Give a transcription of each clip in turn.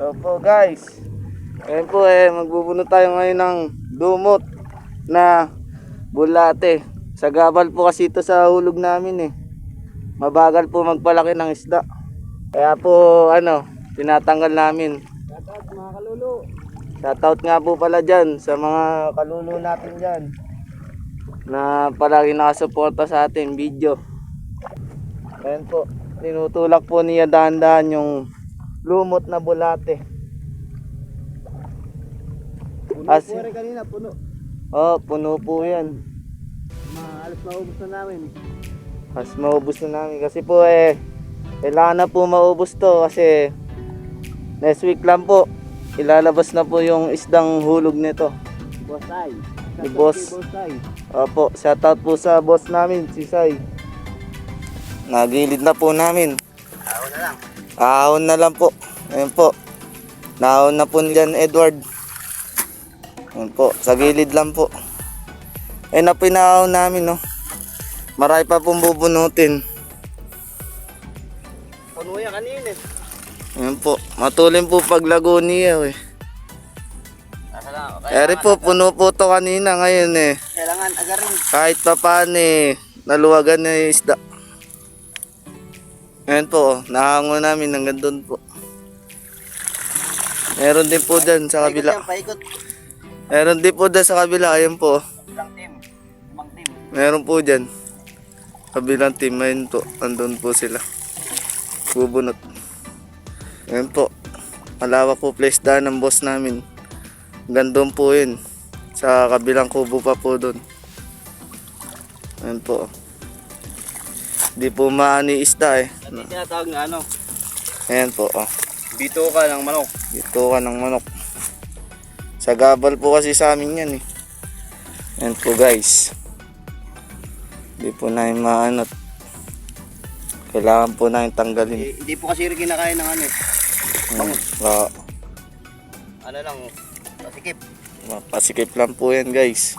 Opo guys. Ngayon po eh, magbubunot tayo ngayon ng dumot na bulate. Sa gabal po kasi ito sa hulog namin eh. Mabagal po magpalaki ng isda. Kaya po ano, tinatanggal namin. Shoutout mga kalulu. Shoutout nga po pala dyan sa mga kalulo natin dyan. Na palagi nakasuporta sa ating video. Ayan po, tinutulak po niya dahan-dahan yung lumot na bulate. Puno As- po rin kanina, puno. Oh, puno po yan. Maalas maubos na namin. Mas maubos na namin kasi po eh kailangan na po maubos to kasi next week lang po ilalabas na po yung isdang hulog nito. Bosay. Ni boss. Opo, shoutout po sa boss namin, si Sai. Nagilid na po namin. Ako na lang. Ahon na lang po. Ayun po. Nahon na po niyan Edward. Ayun po, sa gilid lang po. Ayun na pinahon namin no. Marami pa pong bubunutin. Puno yan kanina. Ayun po, matulin po paglago niya eh. Eri po, puno po to kanina ngayon eh. Kailangan agarin. Kahit pa paano eh, naluwagan na yung isda. Ayan po, nahango namin hanggang doon po. Meron din po dyan sa kabila. Paikot. Meron din po dyan sa kabila, ayan po. oh. Ilang team. Limang team. Meron po dyan. Kabilang team, ayun po. Andun po sila. Bubunot. Ayan po. Malawak po place daan ng boss namin. Gandun po yun. Sa kabilang kubo pa po doon. Ayan po. Di po maani isda eh. Dati tinatawag na ano. Ayan po. Oh. Bito ka ng manok. Dito ka ng manok. Sa gabal po kasi sa amin yan eh. Ayan po guys. Hindi po namin maanot. Kailangan po namin tanggalin. Eh, Hindi po kasi rin kinakain ng ano eh. Hmm. Ah, Ano lang. Pasikip. pasikip lang po yan guys.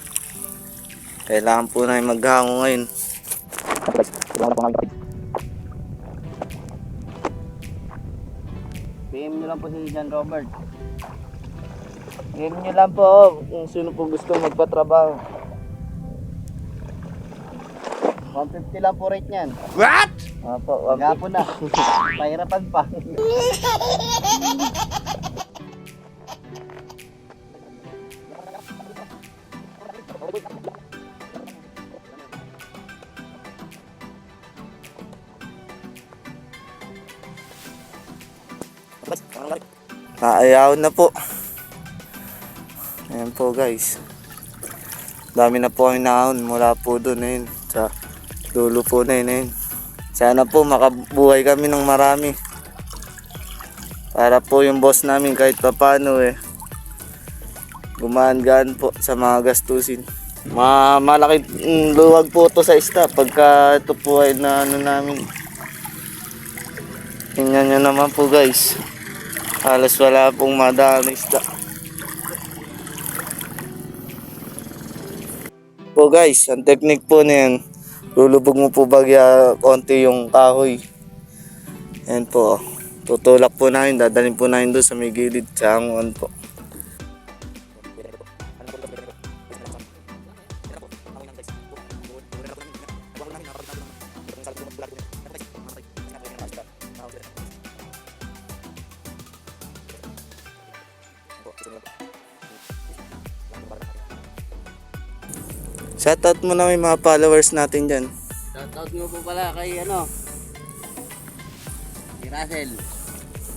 Kailangan po namin maghango ngayon. PM nyo lang po si John Robert. Ngayon nyo lang po kung sino po gusto magpatrabaho. 150 lang po rate niyan. Opo, Gapo na. Pahirapan pa. Naayaw na po. Ayan po guys. Dami na po kami naon mula po doon ayun. Sa dulo po na yun ayun. Sana po makabuhay kami ng marami. Para po yung boss namin kahit papano eh. Gumaan-gaan po sa mga gastusin. Ma malaki mm, luwag po to sa isda pagka ito po ay na ano namin. Tingnan nyo naman po guys. Halos wala pong madaan na isda. Po guys, ang technique po na yan, lulubog mo po bagya konti yung kahoy. Yan po. Tutulak po namin, dadalhin po namin doon sa may gilid sa hanguan po. Shoutout mo na may mga followers natin dyan. Shoutout nga po pala kay ano. Si Russell.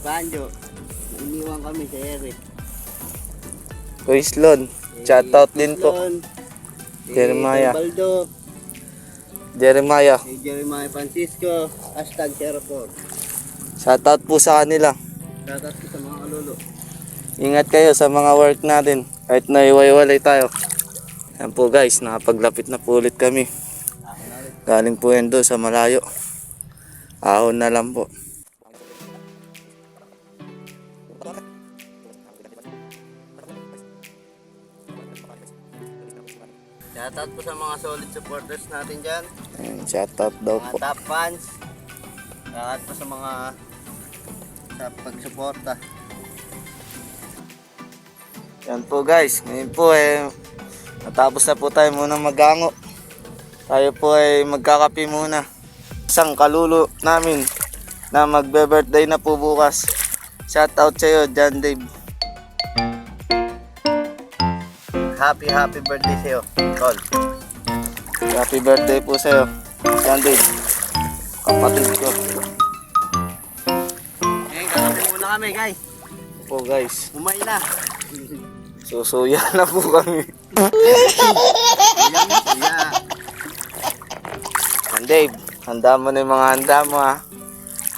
Banjo. Iniwan kami sa Eric. Kuislon, shoutout din po. Si Jeremiah. Baldo. Jeremiah, Si Jeremiah Francisco. Hashtag Sherapor. shoutout po sa kanila. Shoutout ko sa mga kalulu. Ingat kayo sa mga work natin. Kahit na iwaiwalay tayo. Yan po guys, nakapaglapit na po ulit kami. Galing po yan doon sa malayo. Ahon na lang po. Shoutout po sa mga solid supporters natin dyan. Ayan, shoutout daw Mga po. top fans. Shoutout po sa mga sa pagsuporta. Yan po guys, ngayon po eh, natapos na po tayo muna magango. Tayo po ay magkakape muna. Isang kalulo namin na magbe-birthday na po bukas. Shout out sa iyo, John Dave. Happy happy birthday sa iyo, Tol. Happy birthday po sa iyo, John Dave. Kapatid ko. Ngayon, kakape muna kami, guys. Po guys, Umay na. susuya na po kami. John Dave, handa mo na yung mga handa mo ha.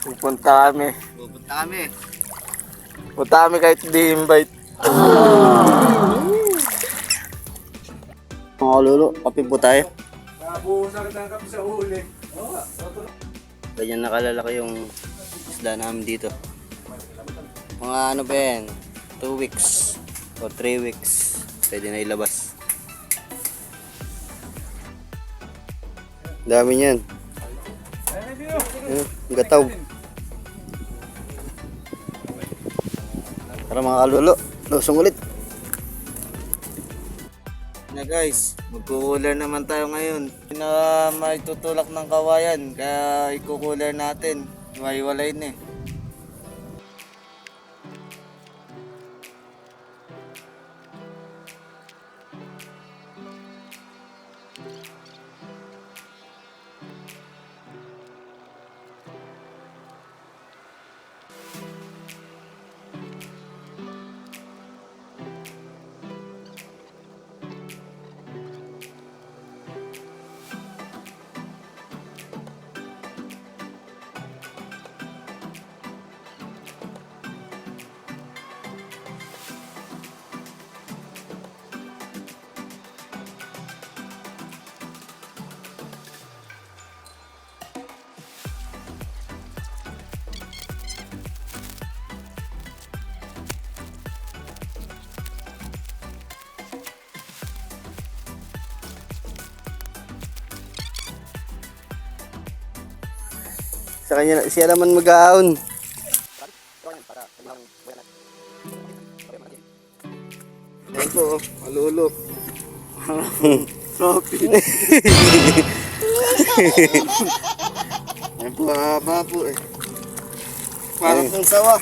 Pupunta kami. Pupunta kami. Punta kami kahit di invite. Mga lolo, kape po tayo. Ganyan nakalalaki yung isda namin dito. Mga ano ba yan? 2 weeks o 3 weeks. Pwede na ilabas. Dami niyan. Ayun, gataw. Tara mga kalolo, lusong ulit. Na guys, magkukuler naman tayo ngayon. Na may tutulak ng kawayan, kaya ikukuler natin. Iwaiwalay na eh. Sa kanya, siya naman mag-aahon. Ayan po, oh, malulo. Sopi. Ayan po, haba po eh. Parang kung sawa.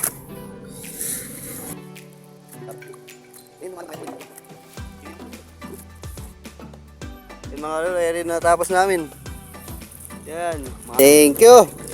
Yung mga lolo, eri na tapos namin. Yan. Thank you.